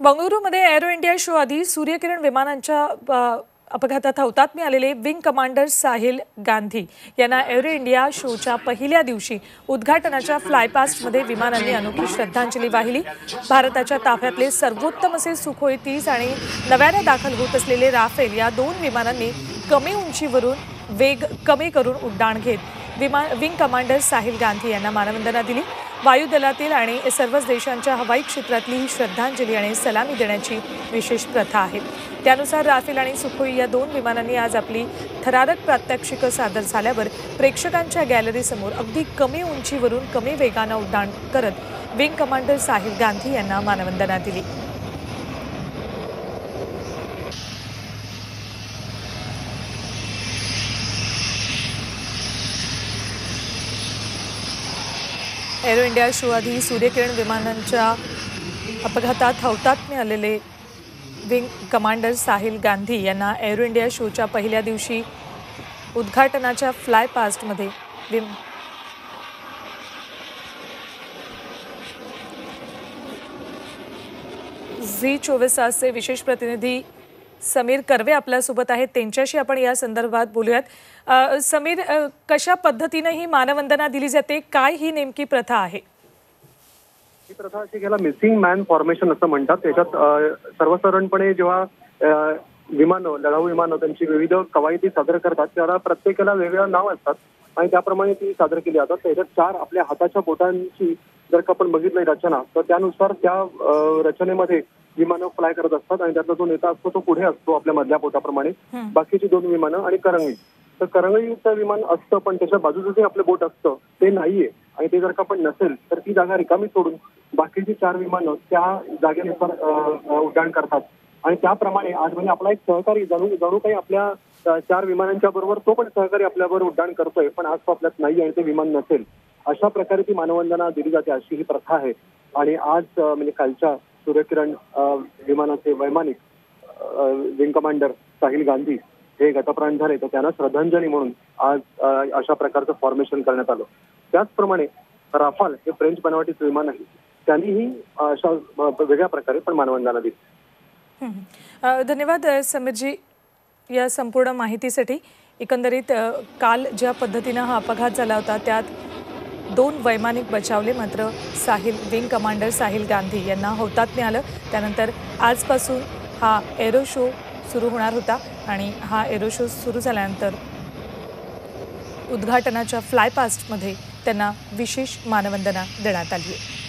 बंगळुरूमध्ये arrow India show आधी सूर्यकिरण विमानांच्या अपघातात हौतात्म्य आलेले विंग कमांडर साहिल गांधी यांना एरो इंडिया शोच्या पहिल्या दिवशी उद्घाटनाच्या फ्लायपास्टमध्ये विमानांनी अनोखी श्रद्धांजली वाहिली. भारताच्या ताफ्यातले सर्वोत्तम असे सुखोई तीस आणि नव्याने दाखल होत असलेले राफेल या दोन विमानांनी कमी उंचीवरून वेग कमी करून उड्डाण घेत विमान विंग कमांडर साहिल गांधी यांना मानवंदना दिली. वायुदलातील आणि सर्वच देशांच्या हवाई क्षेत्रातली ही श्रद्धांजली आणि सलामी देण्याची विशेष प्रथा आहे. त्यानुसार राफेल आणि सुखोई या दोन विमानांनी आज आपली थरारक प्रात्यक्षिकं सादर झाल्यावर प्रेक्षकांच्या गॅलरीसमोर अगदी कमी उंचीवरून कमी वेगानं उड्डाण करत विंग कमांडर साहिल गांधी यांना मानवंदना दिली. एअर इंडिया शो आधी सूर्यकिरण विमानांच्या अपघातात हौतात्म्य आलेले विंग कमांडर साहिल गांधी यांना एअरो इंडिया शोच्या पहिल्या दिवशी उद्घाटनाच्या फ्लाय पास्टमध्ये विम झी चोवीस तासचे विशेष प्रतिनिधी समीर कर्वे आपल्यासोबत आहेत. त्यांच्याशी आपण या संदर्भात बोलूयात. समीर कशा पद्धतीनं ही मानवंदना दिली जाते? काय ही नेमकी प्रथा आहे? ही प्रथा अशी घ्यायला मिसिंग मॅन फॉर्मेशन असं म्हणतात. त्याच्यात सर्वसाधारणपणे जेव्हा विमानं लढाऊ विमानं त्यांची विविध कवायती सादर करतात त्याला प्रत्येकाला वेगवेगळ्या नाव असतात आणि त्याप्रमाणे ती सादर केली जातात. त्याच्यात चार आपल्या हाताच्या बोटांची जर का आपण बघितलं रचना तर त्यानुसार त्या रचनेमध्ये विमानं फ्लाय करत असतात आणि त्यातला जो नेता असतो तो पुढे असतो आपल्या मधल्या बोटाप्रमाणे हं. बाकीची दोन विमानं आणि करंगळी. तर करंगळीचं विमान असतं पण त्याच्या बाजूचं जे आपलं बोट असतं ते नाहीये. आणि ते जर का पण नसेल तर ती जागा रिकामी सोडून बाकीची चार विमानं त्या जागेनुसार उड्डाण करतात. आणि त्याप्रमाणे आज म्हणजे आपला एक सहकारी जणू जणू काही आपल्या चार विमानांच्या बरोबर तो पण सहकारी आपल्याबरोबर उड्डाण करतोय पण आज तो आपल्यात नाही आणि ते विमान नसेल. अशा प्रकारे ती मानवंदना दिली जाते अशी ही प्रथा आहे. आणि आज म्हणजे कालच्या सूर्यकिरण विमानाचे वैमानिक विंग कमांडर साहिल गांधी हे गतप्राण झाले. तर त्यांना श्रद्धांजली म्हणून आज अशा प्रकारचं फॉर्मेशन करण्यात आलं. त्याचप्रमाणे राफाल हे फ्रेंच बनावटीचं विमान आहे. त्यांनीही अशा वेगळ्या प्रकारे पण मानवंदना दिली. धन्यवाद समीरजी या संपूर्ण माहितीसाठी. एकंदरीत काल ज्या पद्धतीनं हा अपघात झाला होता त्यात दोन वैमानिक बचावले मात्र साहिल विंग कमांडर साहिल गांधी यांना हौतात्म्य आलं त्यानंतर आजपासून हा एरो शो सुरू होणार होता आणि हा एरो शो सुरू झाल्यानंतर उद्घाटनाच्या फ्लायपास्टमध्ये त्यांना विशेष मानवंदना देण्यात आली आहे.